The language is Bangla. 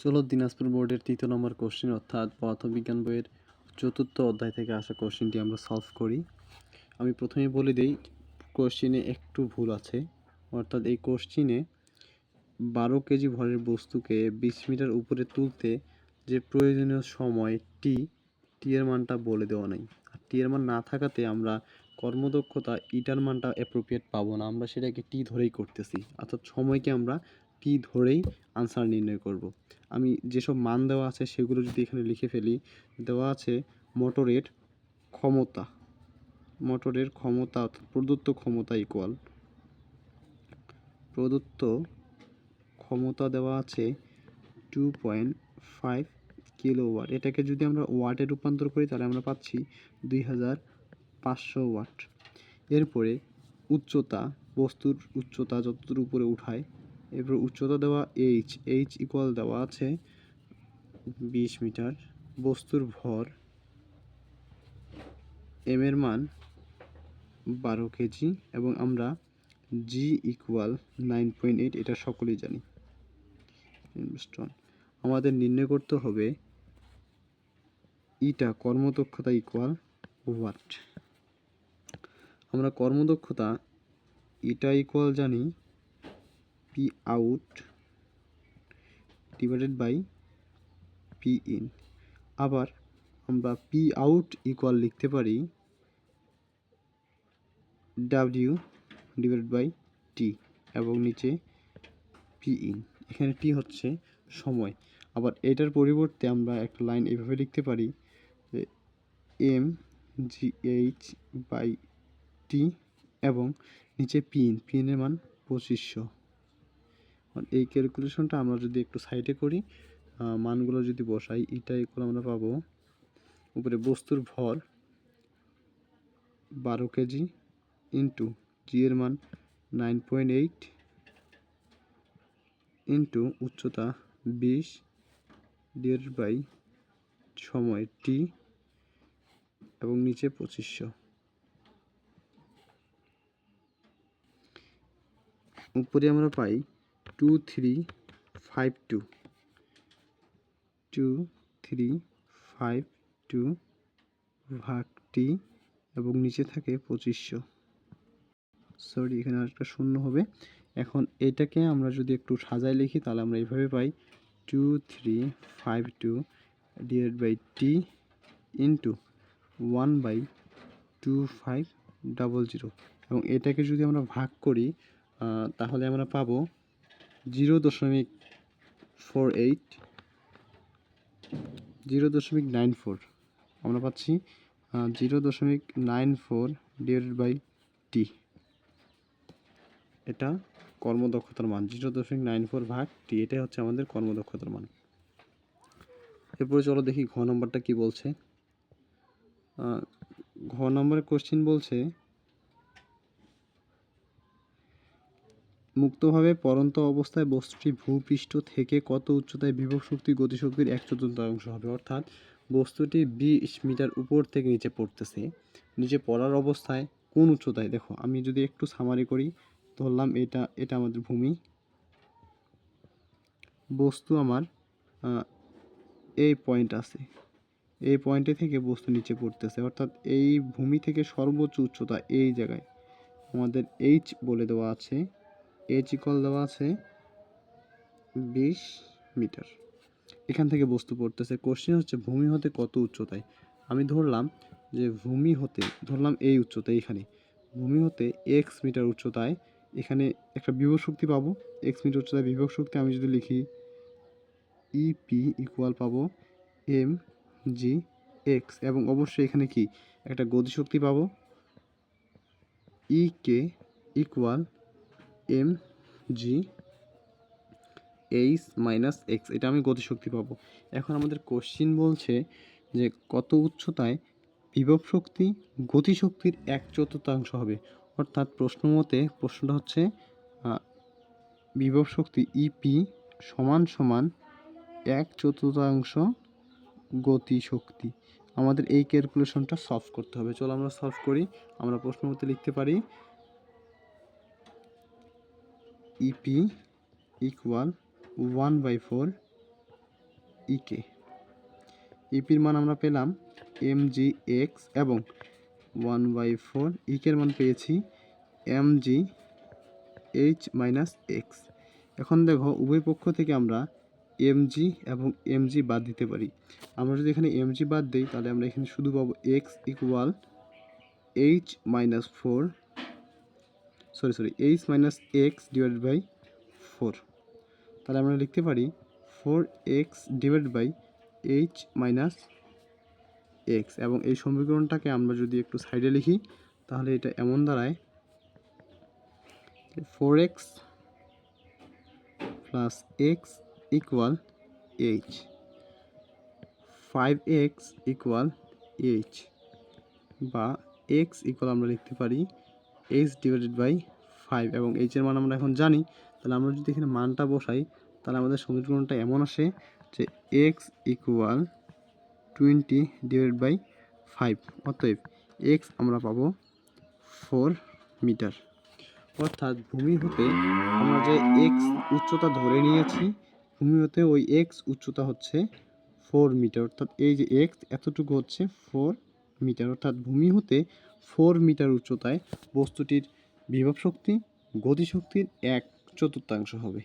চলো দিনাজপুর বোর্ডের তৃতীয় নম্বর কোশ্চেন অর্থাৎ পদার্থবিজ্ঞান বইয়ের চতুর্থ অধ্যায় থেকে আসা কোশ্চেনটি আমরা সলভ করি। আমি প্রথমে বলে দিই, কোশ্চেনে একটু ভুল আছে। অর্থাৎ এই কোশ্চেনে বারো কেজি ভরের বস্তুকে বিশ মিটার উপরে তুলতে যে প্রয়োজনীয় সময় টি টি মানটা বলে দেওয়া নাই। আর টি মান না থাকাতে আমরা কর্মদক্ষতা ইটার মানটা অ্যাপ্রোপ্রিয়েট পাবো না। আমরা সেটাকে টি ধরেই করতেছি। অর্থাৎ সময়কে আমরা টি ধরেই আনসার নির্ণয় করব। আমি যেসব মান দেওয়া আছে সেগুলো যদি এখানে লিখে ফেলি, দেওয়া আছে মোটরের ক্ষমতা। মোটরের ক্ষমতা প্রদত্ত ক্ষমতা ইকুয়াল প্রদত্ত ক্ষমতা দেওয়া আছে two point five kilowatt এটাকে যদি আমরা ওয়াটে রূপান্তর করি, তাহলে আমরা পাচ্ছি দুই হাজার পাঁচশো ওয়াট এরপরে উচ্চতা, বস্তুর উচ্চতা যতদূর উপরে উঠায় এরপর উচ্চতা দেওয়া এইচ এইচ ইকুয়াল দেওয়া আছে বিশ মিটার। বস্তুর ভর এম এর মান বারো কেজি এবং আমরা g equal nine point eight এটা সকলেই জানি। আমাদের নির্ণয় করতে হবে ইটা কর্মদক্ষতা ইকুয়াল ওয়াট আমরা কর্মদক্ষতা ইটা ইকুয়াল জানি P out divided by P in আবার আমরা পি আউট ইকুয়াল লিখতে পারি ডাব্লিউ ডিভাইডেড বাই টি এবং নিচে পি ইন এখানে টি হচ্ছে সময়। আবার এটার পরিবর্তে আমরা একটা লাইন এভাবে লিখতে পারি যে M G H by T এবং নিচে পিন পিনের মান পঁচিশশো। এই ক্যালকুলেশনটা আমরা যদি একটু সাইডে করি মানগুলো যদি বসাই, এটা ইকুয়াল আমরা পাবো উপরে বস্তুর ভর বারো কেজি ইন্টু জি এর মান নাইন পয়েন্ট এইট ইন্টু উচ্চতা বিশ ডিভাইড বাই সময় টি এবং নিচে পঁচিশশো। উপরে আমরা পাই two three five two two three five two ভাগ টি এবং নিচে থাকে পঁচিশশো। সরি এখানে আরেকটা শূন্য হবে। এখন এটাকে আমরা যদি একটু সাজায় লিখি, তাহলে আমরা এইভাবে পাই। Two three five two divide by T into one by two five double zero এবং এটাকে যদি আমরা ভাগ করি তাহলে আমরা পাবো জিরো দশমিক ফোর এইট, জিরো দশমিক নাইন ফোর। আমরা পাচ্ছি জিরো দশমিক nine four divided by T এটা কর্মদক্ষতার মান, জিরো দশমিক নাইন ফোর ভাগ টি এটাই হচ্ছে আমাদের কর্মদক্ষতার মান। এরপরে চলো দেখি ঘ নম্বরটা কি বলছে। ঘ নম্বরের কোশ্চিন বলছে মুক্তভাবে পরন্ত অবস্থায় বস্তুটি ভূপৃষ্ঠ থেকে কত উচ্চতায় বিভব শক্তি গতিশক্তির এক চতুর্থাংশ হবে। অর্থাৎ বস্তুটি বিশ মিটার উপর থেকে নিচে পড়তেছে। নিচে পড়ার অবস্থায় কোন উচ্চতায়? দেখো, আমি যদি একটু সামারি করি, ধরলাম এটা এটা আমাদের ভূমি। বস্তু আমার এই পয়েন্ট আছে। এই পয়েন্টে থেকে বস্তু নিচে পড়তেছে। অর্থাৎ এই ভূমি থেকে সর্বোচ্চ উচ্চতা এই জায়গায়। আমাদের এইচ বলে দেওয়া আছে। এইচ ইকল দেওয়া আছে বিশ মিটার। এখান থেকে বস্তু পড়তেছে। কোশ্চেন হচ্ছে, ভূমি হতে কত উচ্চতায়? আমি ধরলাম যে ভূমি হতে, ধরলাম এই উচ্চতা এখানে। ভূমি হতে এক্স মিটার উচ্চতায় এখানে একটা বিভব শক্তি পাবো। এক্স মিটার উচ্চতায় বিভব শক্তি আমি যদি লিখি ইপি ইকুয়াল পাবো এম জি এক্স এবং অবশ্যই এখানে কি? একটা গতিশক্তি পাবো E K equal M, G, H minus X, এটা আমি গতিশক্তি পাবো। এখন আমাদের কোশ্চিন বলছে যে কত উচ্চতায় বিভব শক্তি গতিশক্তির এক চতুর্থাংশ হবে? অর্থাৎ প্রশ্ন মতে প্রশ্নটা হচ্ছে বিভব শক্তি ইপি সমান সমান এক চতুর্থাংশ গতিশক্তি। আমাদের এই ক্যালকুলেশনটা সলভ করতে হবে। চলো আমরা সলভ করি, আমরা প্রশ্ন মতে লিখতে পারি EP equal one by four EK ইপির মান আমরা পেলাম এম জি এক্স এবং ওয়ান বাই ফোর ইকের মান পেয়েছি M G H minus X এখন দেখো, উভয় পক্ষ থেকে আমরা এম জি এবং এম জি বাদ দিতে পারি। আমরা যদি এখানে এম জি বাদ দিই, তাহলে আমরা এখানে শুধু পাবো X equal H minus four sorry sorry H minus X divide by four তাহলে আমরা লিখতে পারি four X divide by H minus X এবং এই সমীকরণটাকে আমরা যদি একটু সাইডে লিখি, তাহলে এটা এমন দাঁড়ায় four X plus X equal H five X equal H বা এক্স ইকুয়াল আমরা লিখতে পারি এইচ ডিভাইডেড বাই ফাইভ এবং এইচের মান আমরা এখন জানি, তাহলে আমরা যদি এখানে মানটা বসাই, তাহলে আমাদের সমীকরণটা এমন আসে যে X equal twenty divide by five অতএব এক্স আমরা পাবো ফোর মিটার অর্থাৎ ভূমি হতে আমরা যে এক্স উচ্চতা ধরে নিয়েছি, ভূমি হতে ওই এক্স উচ্চতা হচ্ছে ফোর মিটার অর্থাৎ এই যে এক্স এতটুকু হচ্ছে ফোর মিটার অর্থাৎ ভূমি হতে ফোর মিটার উচ্চতায় বস্তুটির বিভব শক্তি গতিশক্তির এক চতুর্থাংশ হবে।